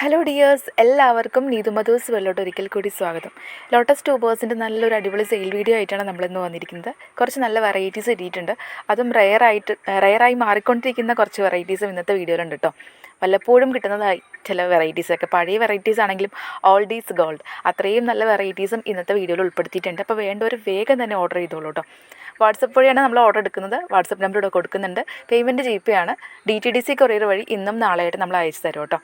Hello dears എല്ലാവർക്കും നീതുമധൂസ് വെള്ളോട്ട് ഒരിക്കൽ കൂടി സ്വാഗതം. ലോട്ടസ് ട്യൂബേഴ്സിന്റെ നല്ലൊരു അടിപൊളി സെയിൽ വീഡിയോ ആയിട്ടാണ് നമ്മളിന്ന് വന്നിരിക്കുന്നത്. കുറച്ച് നല്ല വെറൈറ്റീസ് കിട്ടിയിട്ടുണ്ട് അതും റെയറായിട്ട് റെയറായി മാറിക്കൊണ്ടിരിക്കുന്ന കുറച്ച് വെറൈറ്റീസും ഇന്നത്തെ വീഡിയോയിലുണ്ട് കേട്ടോ വല്ലപ്പോഴും കിട്ടുന്നതായി ചില വെറൈറ്റീസൊക്കെ പഴയ വെറൈറ്റീസ് ആണെങ്കിലും ഓൾഡ് ഈസ് ഗോൾഡ് അത്രയും നല്ല വെറൈറ്റീസും ഇന്നത്തെ വീഡിയോയിൽ ഉൾപ്പെടുത്തിയിട്ടുണ്ട്. അപ്പോൾ വേണ്ടവർ വേഗം തന്നെ ഓർഡർ ചെയ്തോളൂ കേട്ടോ വാട്സപ്പ് വഴിയാണ് നമ്മൾ ഓർഡർ എടുക്കുന്നത്. വാട്സപ്പ് നമ്പർ ഇവിടെ കൊടുക്കുന്നുണ്ട്. പേയ്മെന്റ് ജി പേ ആണ്. D T D C courier വഴി ഇന്നും നാളെയായിട്ട് നമ്മൾ അയച്ചു തരും കേട്ടോ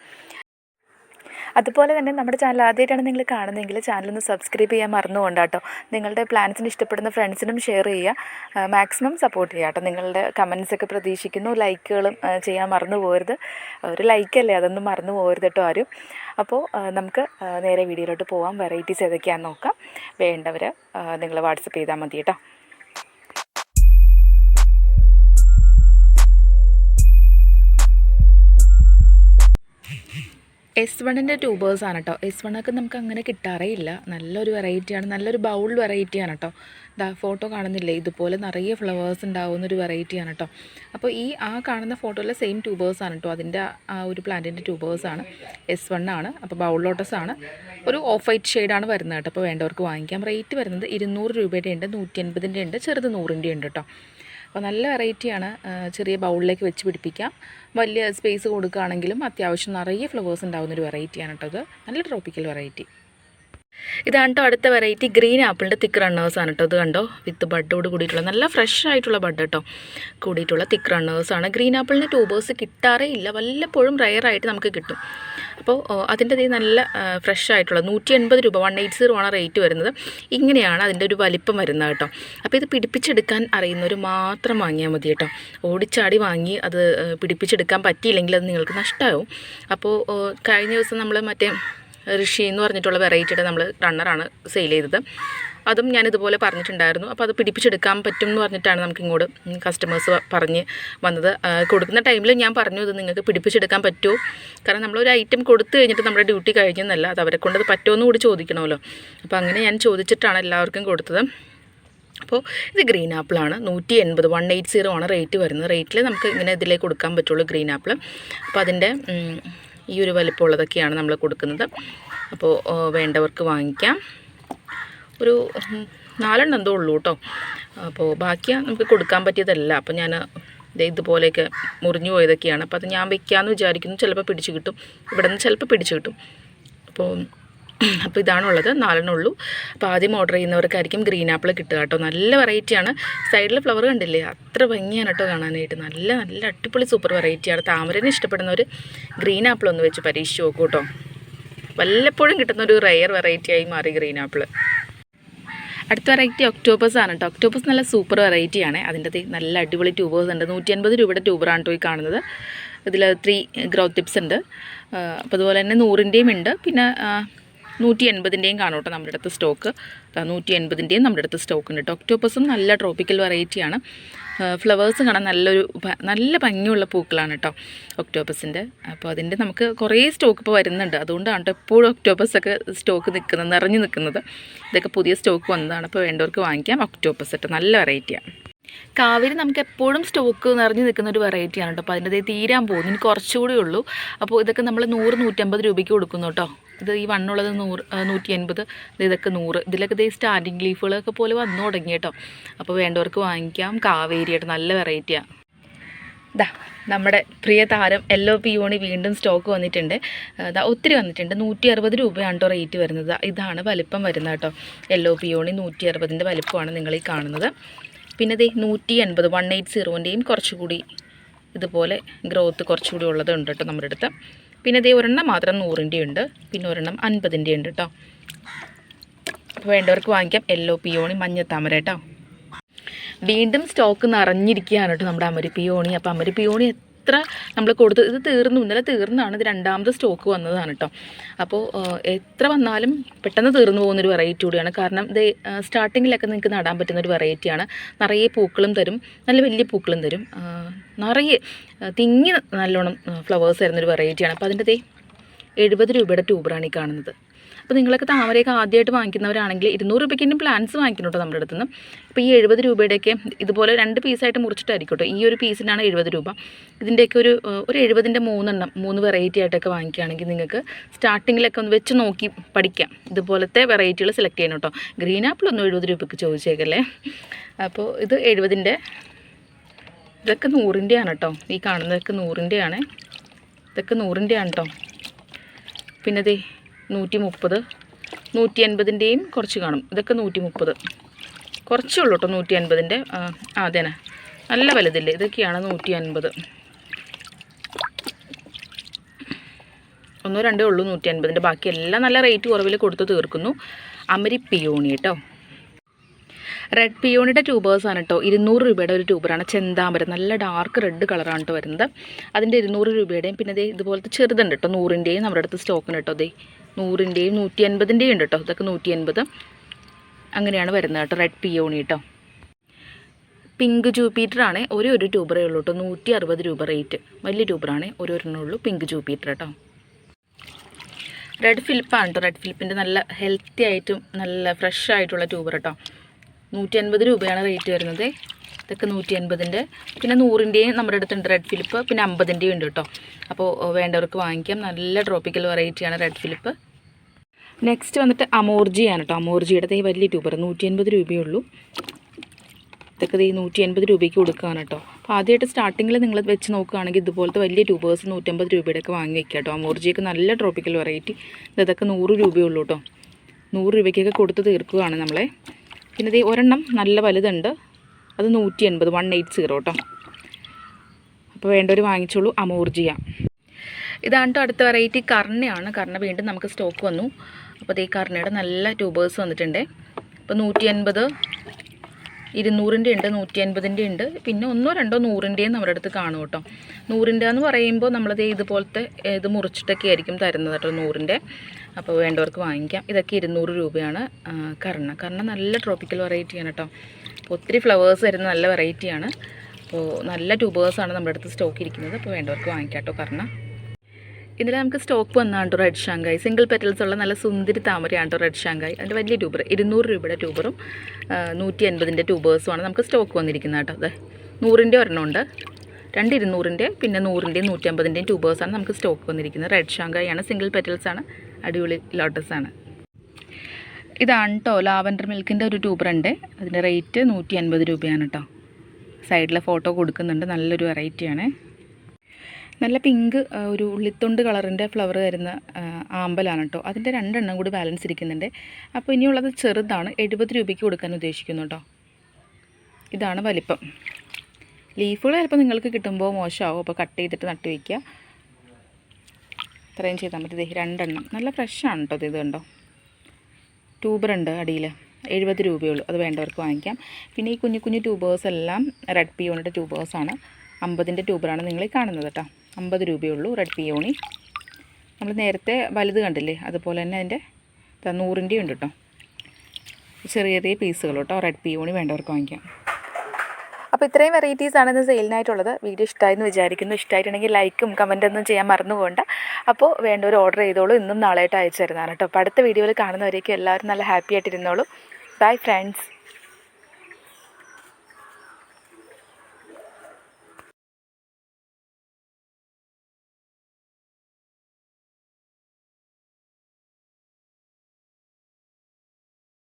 അതുപോലെ തന്നെ നമ്മുടെ ചാനൽ ആദ്യമായിട്ടാണ് നിങ്ങൾ കാണുന്നതെങ്കിൽ ചാനലൊന്ന് സബ്സ്ക്രൈബ് ചെയ്യാൻ മറന്നുകൊണ്ട് കേട്ടോ. നിങ്ങളുടെ പ്ലാൻസിന് ഇഷ്ടപ്പെടുന്ന ഫ്രണ്ട്സിനും ഷെയർ ചെയ്യുക. മാക്സിമം സപ്പോർട്ട് ചെയ്യുക കേട്ടോ. നിങ്ങളുടെ കമൻസ് ഒക്കെ പ്രതീക്ഷിക്കുന്നു. ലൈക്കുകളും ചെയ്യാൻ മറന്നു പോകരുത് ഒരു ലൈക്കല്ലേ അതൊന്നും മറന്നു പോകരുത് കേട്ടോ ആരും. അപ്പോൾ നമുക്ക് നേരെ വീഡിയോയിലോട്ട് പോകാം വെറൈറ്റീസ് ഏതൊക്കെയാണെന്ന് നോക്കാം. വേണ്ടവർ നിങ്ങൾ വാട്സപ്പ് ചെയ്താൽ മതി കേട്ടോ. എസ് വണ്ണിന്റെ ട്യൂബേഴ്സാണ് കേട്ടോ എസ് വണ്ണൊക്കെ നമുക്ക് അങ്ങനെ കിട്ടാറേയില്ല. നല്ലൊരു വെറൈറ്റിയാണ് നല്ലൊരു ബൗൾ വെറൈറ്റിയാണ് കേട്ടോ ദാ ഫോട്ടോ കാണുന്നില്ലേ? ഇതുപോലെ നിറയെ ഫ്ലവേഴ്സ് ഉണ്ടാവുന്ന ഒരു വെറൈറ്റിയാണ് കേട്ടോ അപ്പോൾ ഈ ആ കാണുന്ന ഫോട്ടോയിലെ സെയിം ട്യൂബേഴ്സാണ് കേട്ടോ അതിന്റെ ആ ഒരു പ്ലാന്റിന്റെ ട്യൂബേഴ്സാണ് എസ് വണ്ണാണ് അപ്പോൾ ബൗൾ ലോട്ടസ് ആണ്. ഒരു ഓഫ് വൈറ്റ് ഷെയ്ഡാണ് വരുന്നത് കേട്ടോ. അപ്പോൾ വേണ്ടവർക്ക് വാങ്ങിക്കാം. റേറ്റ് വരുന്നത് ഇരുന്നൂറ് രൂപയുടെ ഉണ്ട് നൂറ്റി അൻപതിന്റെ ഉണ്ട് ചെറുത് നൂറിന്റെ ഉണ്ട് കേട്ടോ. അപ്പോൾ നല്ല വെറൈറ്റിയാണ് ചെറിയ ബൗളിലേക്ക് വെച്ച് പിടിപ്പിക്കാം. വലിയ സ്പേസ് കൊടുക്കുകയാണെങ്കിലും അത്യാവശ്യം നിറയെ ഫ്ലവേഴ്സ് ഉണ്ടാകുന്ന ഒരു വെറൈറ്റിയാണ് കേട്ടോ ഇത്. നല്ല ട്രോപ്പിക്കൽ വെറൈറ്റി ഇതാണ് കേട്ടോ അടുത്ത വെറൈറ്റി ഗ്രീൻ ആപ്പിളിന്റെ തിക്ക് റണ്ണേഴ്സാണ് കേട്ടോ ഇത് കണ്ടോ? വിത്ത് ബഡോട് കൂടിയിട്ടുള്ള നല്ല ഫ്രഷ് ആയിട്ടുള്ള ബഡ് കേട്ടോ കൂടിയിട്ടുള്ള തിക്ക് റണ്ണേഴ്സാണ് ഗ്രീൻ ആപ്പിളിന്റെ ട്യൂബേഴ്സ് കിട്ടാറേ ഇല്ല. വല്ലപ്പോഴും റയറായിട്ട് നമുക്ക് കിട്ടും. അപ്പോൾ അതിന്റെ ഇത് നല്ല ഫ്രഷ് ആയിട്ടുള്ള നൂറ്റി എൺപത് രൂപ വൺ എയ്റ്റ് സീറോ ആണ് റേറ്റ് വരുന്നത്. ഇങ്ങനെയാണ് അതിന്റെ ഒരു വലിപ്പം വരുന്നത് കേട്ടോ. അപ്പോൾ ഇത് പിടിപ്പിച്ചെടുക്കാൻ അറിയുന്നവർ മാത്രം വാങ്ങിയാൽ മതി കേട്ടോ. ഓടിച്ചാടി വാങ്ങി അത് പിടിപ്പിച്ചെടുക്കാൻ പറ്റിയില്ലെങ്കിൽ അത് നിങ്ങൾക്ക് നഷ്ടമാവും അപ്പോൾ കഴിഞ്ഞ ദിവസം നമ്മൾ മറ്റേ ഋഷി എന്ന് പറഞ്ഞിട്ടുള്ള വെറൈറ്റിയുടെ നമ്മൾ റണ്ണറാണ് സെയിൽ ചെയ്തത്. അതും ഞാൻ ഇതുപോലെ പറഞ്ഞിട്ടുണ്ടായിരുന്നു. അപ്പോൾ അത് പിടിപ്പിച്ചെടുക്കാൻ പറ്റും എന്ന് പറഞ്ഞിട്ടാണ് നമുക്ക് ഇങ്ങോട്ട് കസ്റ്റമേഴ്സ് പറഞ്ഞ് വന്നത്. കൊടുക്കുന്ന ടൈമിൽ ഞാൻ പറഞ്ഞു ഇത് നിങ്ങൾക്ക് പിടിപ്പിച്ചെടുക്കാൻ പറ്റുമോ കാരണം നമ്മളൊരു ഐറ്റം കൊടുത്തു കഴിഞ്ഞിട്ട് നമ്മുടെ ഡ്യൂട്ടി കഴിഞ്ഞെന്നല്ല അത് അവരെ കൊണ്ട് അത് പറ്റുമോ എന്ന് കൂടി ചോദിക്കണമല്ലോ. അപ്പോൾ അങ്ങനെ ഞാൻ ചോദിച്ചിട്ടാണ് എല്ലാവർക്കും കൊടുത്തത്. അപ്പോൾ ഇത് ഗ്രീൻ ആപ്പിളാണ് നൂറ്റി എൺപത് വൺ എയ്റ്റ് സീറോ ആണ് റേറ്റ് വരുന്നത്. റേറ്റിൽ നമുക്ക് ഇങ്ങനെ ഇതിലേക്ക് കൊടുക്കാൻ പറ്റുള്ളൂ ഗ്രീൻ ആപ്പിൾ അപ്പോൾ അതിന്റെ ഈ ഒരു വലിപ്പമുള്ളതൊക്കെയാണ് നമ്മൾ കൊടുക്കുന്നത്. അപ്പോൾ വേണ്ടവർക്ക് വാങ്ങിക്കാം. ഒരു നാലെണ്ണം എന്തോ ഉള്ളൂ കേട്ടോ. അപ്പോൾ ബാക്കി നമുക്ക് കൊടുക്കാൻ പറ്റിയതല്ല. അപ്പോൾ ഞാൻ ഇതുപോലെയൊക്കെ മുറിഞ്ഞു പോയതൊക്കെയാണ്. അപ്പോൾ അത് ഞാൻ വെക്കാമെന്ന് വിചാരിക്കുന്നു. ചിലപ്പോൾ പിടിച്ചു കിട്ടും. ഇവിടെ നിന്ന് ചിലപ്പോൾ പിടിച്ചു കിട്ടും. അപ്പോൾ അപ്പോൾ ഇതാണുള്ളത്. നാലെണ്ണം ഉള്ളൂ. അപ്പോൾ ആദ്യം ഓർഡർ ചെയ്യുന്നവർക്കായിരിക്കും ഗ്രീൻ ആപ്പിൾ കിട്ടുക കേട്ടോ. നല്ല വെറൈറ്റിയാണ് സൈഡിൽ ഫ്ലവർ കണ്ടില്ലേ? അത്ര ഭംഗിയാണ് കേട്ടോ കാണാനായിട്ട്. നല്ല നല്ല അടിപൊളി സൂപ്പർ വെറൈറ്റിയാണ് താമരനെ ഇഷ്ടപ്പെടുന്നവർ ഗ്രീൻ ആപ്പിൾ ഒന്ന് വെച്ച് പരീക്ഷിച്ച് നോക്കൂ കേട്ടോ. വല്ലപ്പോഴും കിട്ടുന്ന ഒരു റെയർ വെറൈറ്റിയായി മാറി ഗ്രീൻ ആപ്പിൾ അടുത്ത വെറൈറ്റി ഒക്ടോബസ് ആണ് കേട്ടോ ഒക്ടോബസ് നല്ല സൂപ്പർ വെറൈറ്റിയാണ് അതിന്റെ നല്ല അടിപൊളി ട്യൂബേഴ്സ് ഉണ്ട്. നൂറ്റി അൻപത് രൂപയുടെ ട്യൂബറാണ് കേട്ടോ ഈ കാണുന്നത്. ഇതിൽ ത്രീ ഗ്രോത്ത് ടിപ്സ് ഉണ്ട്. അപ്പോൾ അതുപോലെ തന്നെ നൂറിന്റെയും ഉണ്ട്. പിന്നെ നൂറ്റി എൺപതിന്റെയും കാണും കേട്ടോ നമ്മുടെ അടുത്ത് സ്റ്റോക്ക്. നൂറ്റി എൺപതിന്റെയും നമ്മുടെ അടുത്ത് സ്റ്റോക്ക് ഉണ്ട് കേട്ടോ ഒക്ടോപ്പസും നല്ല ട്രോപ്പിക്കൽ വെറൈറ്റിയാണ്. ഫ്ലവേഴ്സ് കാണാൻ നല്ലൊരു നല്ല ഭംഗിയുള്ള പൂക്കളാണ് കേട്ടോ ഒക്ടോപ്പസിന്റെ. അപ്പോൾ അതിന്റെ നമുക്ക് കുറേ സ്റ്റോക്ക് ഇപ്പോൾ വരുന്നുണ്ട്. അതുകൊണ്ടാണ് കേട്ടോ എപ്പോഴും ഒക്ടോപ്പസ് ഒക്കെ സ്റ്റോക്ക് നിൽക്കുന്നത് നിറഞ്ഞു നിൽക്കുന്നത്. ഇതൊക്കെ പുതിയ സ്റ്റോക്ക് വന്നതാണ്. അപ്പോൾ വേണ്ടവർക്ക് വാങ്ങിക്കാം. ഒക്ടോപ്പസ് കേട്ടോ നല്ല വെറൈറ്റിയാണ്. കാവേരി നമുക്ക് എപ്പോഴും സ്റ്റോക്ക് നിറഞ്ഞു നിൽക്കുന്ന ഒരു വെറൈറ്റിയാണ് കേട്ടോ അപ്പോൾ അതിന്റെ തീരാൻ പോകുന്നു. ഇനി കുറച്ചുകൂടി ഉള്ളൂ. അപ്പോൾ ഇതൊക്കെ നമ്മൾ നൂറ് നൂറ്റമ്പത് രൂപയ്ക്ക് കൊടുക്കുന്നു കേട്ടോ ഇത് ഈ വണ്ണുള്ളത് നൂറ് നൂറ്റി എൺപത് ഇത് ഇതൊക്കെ നൂറ്. ഇതിലൊക്കെ ഇതേ സ്റ്റാർട്ടിങ് ലീഫുകളൊക്കെ പോലെ വന്നു തുടങ്ങി കേട്ടോ. അപ്പോൾ വേണ്ടവർക്ക് വാങ്ങിക്കാം. കാവേരി നല്ല വെറൈറ്റിയാണ് ദാ നമ്മുടെ പ്രിയ താരം എല്ലോ പിയോണി വീണ്ടും സ്റ്റോക്ക് വന്നിട്ടുണ്ട്. ദാ ഒത്തിരി വന്നിട്ടുണ്ട്. നൂറ്റി അറുപത് രൂപയാണ് കേട്ടോ റേറ്റ് വരുന്നത്. ഇതാണ് വലിപ്പം വരുന്നത് കേട്ടോ എല്ലോ പിയോണി നൂറ്റി അറുപതിന്റെ വലിപ്പമാണ് നിങ്ങൾ ഈ കാണുന്നത്. പിന്നെ ദേ നൂറ്റി എൺപത് വൺ എയ്റ്റ് സീറോന്റെയും കുറച്ചുകൂടി ഇതുപോലെ ഗ്രോത്ത് കുറച്ചുകൂടി ഉള്ളത് ഉണ്ട് കേട്ടോ നമ്മുടെ അടുത്ത്. പിന്നെ ഇതേ ഒരെണ്ണം മാത്രം നൂറിന്റെ ഉണ്ട് പിന്നെ ഒരെണ്ണം അൻപതിന്റെ ഉണ്ട് കേട്ടോ അപ്പോൾ വേണ്ടവർക്ക് വാങ്ങിക്കാം. എല്ലോ പിയോണി മഞ്ഞ താമര കേട്ടോ വീണ്ടും സ്റ്റോക്ക് നിറഞ്ഞിരിക്കുകയാണ് കേട്ടോ നമ്മുടെ അമരി പിയോണി അപ്പോൾ അമരി പിയോണി എത്ര നമ്മൾ കൊടുത്ത് ഇത് തീർന്നു. ഇന്നലെ തീർന്നാണ് ഇത് രണ്ടാമത് സ്റ്റോക്ക് വന്നതാണ് കേട്ടോ അപ്പോൾ എത്ര വന്നാലും പെട്ടെന്ന് തീർന്നു പോകുന്നൊരു വെറൈറ്റി കൂടിയാണ്. കാരണം ഇത് സ്റ്റാർട്ടിങ്ങിലൊക്കെ നിങ്ങൾക്ക് നടാൻ പറ്റുന്ന ഒരു വെറൈറ്റിയാണ് നിറയെ പൂക്കളും തരും. നല്ല വലിയ പൂക്കളും തരും. നിറയെ തിങ്ങി നല്ലോണം ഫ്ലവേഴ്സ് തരുന്നൊരു വെറൈറ്റിയാണ് അപ്പോൾ അതിന്റെ എഴുപത് രൂപയുടെ ട്യൂബറാണ് ഈ കാണുന്നത്. ഇപ്പോൾ നിങ്ങളൊക്കെ താമരയൊക്കെ ആദ്യമായിട്ട് വാങ്ങിക്കുന്നവരാണെങ്കിൽ ഇരുന്നൂറ് രൂപയ്ക്ക് തന്നെ പ്ലാന്റ്സ് വാങ്ങിക്കണം കേട്ടോ നമ്മുടെ അടുത്ത് നിന്ന് ഇപ്പോൾ ഈ എഴുപത് രൂപയുടെയൊക്കെ ഇതുപോലെ രണ്ട് പീസായിട്ട് മുറിച്ചിട്ടായിരിക്കും കേട്ടോ ഈ ഒരു പീസിനാണ് എഴുപത് രൂപ. ഇതിന്റെയൊക്കെ ഒരു ഒരു എഴുപതിന്റെ മൂന്നെണ്ണം മൂന്ന് വെറൈറ്റി ആയിട്ടൊക്കെ വാങ്ങിക്കുകയാണെങ്കിൽ നിങ്ങൾക്ക് സ്റ്റാർട്ടിങ്ങിലൊക്കെ ഒന്ന് വെച്ച് നോക്കി പഠിക്കാം. ഇതുപോലത്തെ വെറൈറ്റികൾ സെലക്ട് ചെയ്യണം കേട്ടോ. ഗ്രീൻ ആപ്പിൾ ഒന്നും എഴുപത് രൂപയ്ക്ക് ചോദിച്ചേക്കല്ലേ? അപ്പോൾ ഇത് എഴുപതിന്റെ ഇതൊക്കെ നൂറിന്റെയാണ് കേട്ടോ. ഈ കാണുന്നതൊക്കെ നൂറിന്റെയാണ് ഇതൊക്കെ നൂറിന്റെയാണ് കേട്ടോ. പിന്നെ ദേ നൂറ്റി മുപ്പത് നൂറ്റി അൻപതിന്റെയും കുറച്ച് കാണും. ഇതൊക്കെ നൂറ്റി മുപ്പത് കുറച്ചേ ഉള്ളൂ കേട്ടോ നൂറ്റി അൻപതിന്റെ ആ അതേനെ. നല്ല വലുതില്ലേ? ഇതൊക്കെയാണ് നൂറ്റി അൻപത് ഒന്നോ രണ്ടേ ഉള്ളൂ നൂറ്റി അൻപതിന്റെ ബാക്കി എല്ലാം നല്ല റേറ്റ് കുറവിൽ കൊടുത്ത് തീർക്കുന്നു. അമരി പിയോണി കേട്ടോ റെഡ് പിയോണിയുടെ ട്യൂബേഴ്സാണ് കേട്ടോ ഇരുന്നൂറ് രൂപയുടെ ഒരു ട്യൂബറാണ്. ചെന്താമരം. നല്ല ഡാർക്ക് റെഡ് കളറാണ് കേട്ടോ വരുന്നത്. അതിന്റെ ഇരുന്നൂറ് രൂപയുടെയും പിന്നെ ഇതേ ഇതുപോലത്തെ ചെറുതുണ്ട് കേട്ടോ നൂറിന്റെയും നമ്മുടെ അടുത്ത് സ്റ്റോക്കിന് കേട്ടോ ദേ നൂറിന്റെയും നൂറ്റി അൻപതിന്റെയും ഉണ്ട് കേട്ടോ ഇതൊക്കെ നൂറ്റി അൻപത് അങ്ങനെയാണ് വരുന്നത് കേട്ടോ റെഡ് പിയോണി കേട്ടോ പിങ്ക് ജൂപ്പിറ്ററാണ് ഓരോ ഒരു ട്യൂബറേ ഉള്ളൂ കേട്ടോ നൂറ്റി അറുപത് രൂപ റേറ്റ് വലിയ ട്യൂബറാണ് ഓരോരെണ്ണേ ഉള്ളൂ പിങ്ക് ജൂപ്പിറ്റർ കേട്ടോ റെഡ് ഫിലിപ്പാണ് കേട്ടോ റെഡ് ഫിലിപ്പിന്റെ നല്ല ഹെൽത്തി ആയിട്ടും നല്ല ഫ്രഷ് ആയിട്ടുള്ള ട്യൂബർ കേട്ടോ നൂറ്റി അൻപത് രൂപയാണ് റേറ്റ് വരുന്നത്. ഇതൊക്കെ നൂറ്റി അൻപതിന്റെ പിന്നെ നൂറിന്റെയും നമ്മുടെ അടുത്തുണ്ട് റെഡ് ഫിലിപ്പ് പിന്നെ അമ്പതിന്റെയും ഉണ്ട് കേട്ടോ അപ്പോൾ വേണ്ടവർക്ക് വാങ്ങിക്കാം. നല്ല ട്രോപ്പിക്കൽ വെറൈറ്റിയാണ് റെഡ് ഫിലിപ്പ് നെക്സ്റ്റ് വന്നിട്ട് അമോർജിയാണ് കേട്ടോ അമോർജിയുടെ വലിയ ട്യൂബർ നൂറ്റി അൻപത് രൂപയേ ഉള്ളൂ. ഇതൊക്കെ ദേ നൂറ്റി എൺപത് രൂപയ്ക്ക് കൊടുക്കുകയാണ് കേട്ടോ അപ്പോൾ ആദ്യമായിട്ട് സ്റ്റാർട്ടിങ്ങിൽ നിങ്ങൾ വെച്ച് നോക്കുകയാണെങ്കിൽ ഇതുപോലത്തെ വലിയ ട്യൂബേഴ്സ് നൂറ്റമ്പത് രൂപയുടെ ഒക്കെ വാങ്ങി വെക്കുക കേട്ടോ അമോർജിയൊക്കെ നല്ല ട്രോപ്പിക്കൽ വെറൈറ്റി ഇതൊക്കെ നൂറ് രൂപയേ ഉള്ളൂ കേട്ടോ നൂറ് രൂപയ്ക്കൊക്കെ കൊടുത്ത് തീർക്കുകയാണ് നമ്മളെ. പിന്നെ ദേ ഒരെണ്ണം നല്ല വലുതുണ്ട്. അത് നൂറ്റി എൺപത് വൺ എയ്റ്റ് സീറോ കേട്ടോ അപ്പോൾ വേണ്ടവർ വാങ്ങിച്ചോളൂ അമോർജിയ. ഇതാണ് അടുത്ത വെറൈറ്റി കർണയാണ്. കർണ വീണ്ടും നമുക്ക് സ്റ്റോക്ക് വന്നു. അപ്പോൾ ഈ കർണയുടെ നല്ല ട്യൂബേഴ്സ് വന്നിട്ടുണ്ട്. അപ്പോൾ നൂറ്റി അൻപത് ഇരുന്നൂറിന്റെ ഉണ്ട് നൂറ്റി അൻപതിന്റെ ഉണ്ട്. പിന്നെ ഒന്നോ രണ്ടോ നൂറിന്റെയും നമ്മുടെ അടുത്ത് കാണും കേട്ടോ നൂറിന്റെ എന്ന് പറയുമ്പോൾ നമ്മളത് ഇതുപോലത്തെ ഇത് മുറിച്ചിട്ടൊക്കെ ആയിരിക്കും തരുന്നത് കേട്ടോ നൂറിന്റെ അപ്പോൾ വേണ്ടവർക്ക് വാങ്ങിക്കാം. ഇതൊക്കെ ഇരുന്നൂറ് രൂപയാണ് കർണ. കർണ നല്ല ട്രോപ്പിക്കൽ വെറൈറ്റിയാണ് കേട്ടോ ഒത്തിരി ഫ്ലവേഴ്സ് വരുന്ന നല്ല വെറൈറ്റിയാണ് അപ്പോൾ നല്ല ട്യൂബേഴ്സാണ് നമ്മുടെ അടുത്ത് സ്റ്റോക്ക് ഇരിക്കുന്നത്. അപ്പോൾ വേണ്ടവർക്ക് വാങ്ങിക്കാം കേട്ടോ കർണ. ഇതിൽ നമുക്ക് സ്റ്റോക്ക് വന്നാണ് കേട്ടോ റെഡ് ഷാങ്കായ്. സിംഗിൾ പെറ്റൽസ് ഉള്ള നല്ല സുന്ദരി താമരയാണ് കേട്ടോ റെഡ് ഷാങ്കായ്. അതിന്റെ വലിയ ട്യൂബർ ഇരുന്നൂറ് രൂപയുടെ ട്യൂബറും നൂറ്റി അൻപതിന്റെ ട്യൂബേഴ്സുമാണ് നമുക്ക് സ്റ്റോക്ക് വന്നിരിക്കുന്നത് കേട്ടോ. അതെ നൂറിന്റെ ഒരെണ്ണമുണ്ട് രണ്ട് ഇരുന്നൂറിന്റെ പിന്നെ നൂറിന്റെയും നൂറ്റമ്പതിന്റെയും ട്യൂബേഴ്സാണ് നമുക്ക് സ്റ്റോക്ക് വന്നിരിക്കുന്നത്. റെഡ് ഷാങ്കായ് ആണ് സിംഗിൾ പെറ്റൽസാണ് അടിപൊളി ലോട്ടസ് ആണ്. ഇതാണ് കേട്ടോ ലാവൻഡർ മിൽക്കിന്റെ ഒരു ട്യൂബർ ഉണ്ട്. അതിന്റെ റേറ്റ് നൂറ്റി അൻപത് രൂപയാണ് കേട്ടോ സൈഡിൽ ഫോട്ടോ കൊടുക്കുന്നുണ്ട്. നല്ലൊരു വെറൈറ്റിയാണ് നല്ല പിങ്ക് ഒരു ഉള്ളിത്തൊണ്ട് കളറിന്റെ ഫ്ലവർ വരുന്ന ആമ്പലാണ് കേട്ടോ അതിന്റെ രണ്ടെണ്ണം കൂടി ബാലൻസ് ഇരിക്കുന്നുണ്ട്. അപ്പോൾ ഇനിയുള്ളത് ചെറുതാണ്. എഴുപത് രൂപയ്ക്ക് കൊടുക്കാൻ ഉദ്ദേശിക്കുന്നു കേട്ടോ ഇതാണ് വലിപ്പം. ലീഫുകൾ ചിലപ്പോൾ നിങ്ങൾക്ക് കിട്ടുമ്പോൾ മോശമാവും. അപ്പോൾ കട്ട് ചെയ്തിട്ട് നട്ട് വയ്ക്കുക ഇത്രയും ചെയ്താൽ മതി. രണ്ടെണ്ണം. നല്ല ഫ്രഷാണ് കേട്ടോ ഇത് കണ്ടോ. ട്യൂബറുണ്ട് അടിയിൽ എഴുപത് രൂപയുള്ളൂ. അത് വേണ്ടവർക്ക് വാങ്ങിക്കാം. പിന്നെ ഈ കുഞ്ഞു കുഞ്ഞു ട്യൂബേഴ്സ് എല്ലാം റെഡ് പിയോണിന്റെ ട്യൂബേഴ്സാണ്. അമ്പതിന്റെ ട്യൂബറാണ് നിങ്ങൾ കാണുന്നത് കേട്ടോ. അമ്പത് രൂപയുള്ളൂ റെഡ് പിയോണി നമ്മൾ നേരത്തെ വലുത് കണ്ടില്ലേ? അതുപോലെ തന്നെ അതിന്റെ നൂറിന്റെയും നൂറിന്റെ ഉണ്ട് കേട്ടോ. ചെറിയ ചെറിയ പീസുകൾ കേട്ടോ. റെഡ് പിയോണി വേണ്ടവർക്ക് വാങ്ങിക്കാം. അപ്പോൾ ഇത്രയും വെറൈറ്റീസ് ആണ് ഇന്ന് സെയിലിനായിട്ടുള്ളത് വീഡിയോ ഇഷ്ടമായെന്ന് വിചാരിക്കുന്നു. ഇഷ്ടമായിട്ടുണ്ടെങ്കിൽ ലൈക്കും കമന്റ് ഒന്നും ചെയ്യാൻ മറന്നു പോകണ്ട. അപ്പോൾ വേണ്ടവർ ഓർഡർ ചെയ്തോളൂ. ഇന്നും നാളെയായിട്ട് അയച്ചു തരുന്നതാണ് കേട്ടോ. അപ്പോൾ അടുത്ത വീഡിയോയിൽ കാണുന്നവരേക്കും എല്ലാവരും നല്ല ഹാപ്പി ആയിട്ടിരുന്നോളൂ ബൈ ഫ്രണ്ട്സ്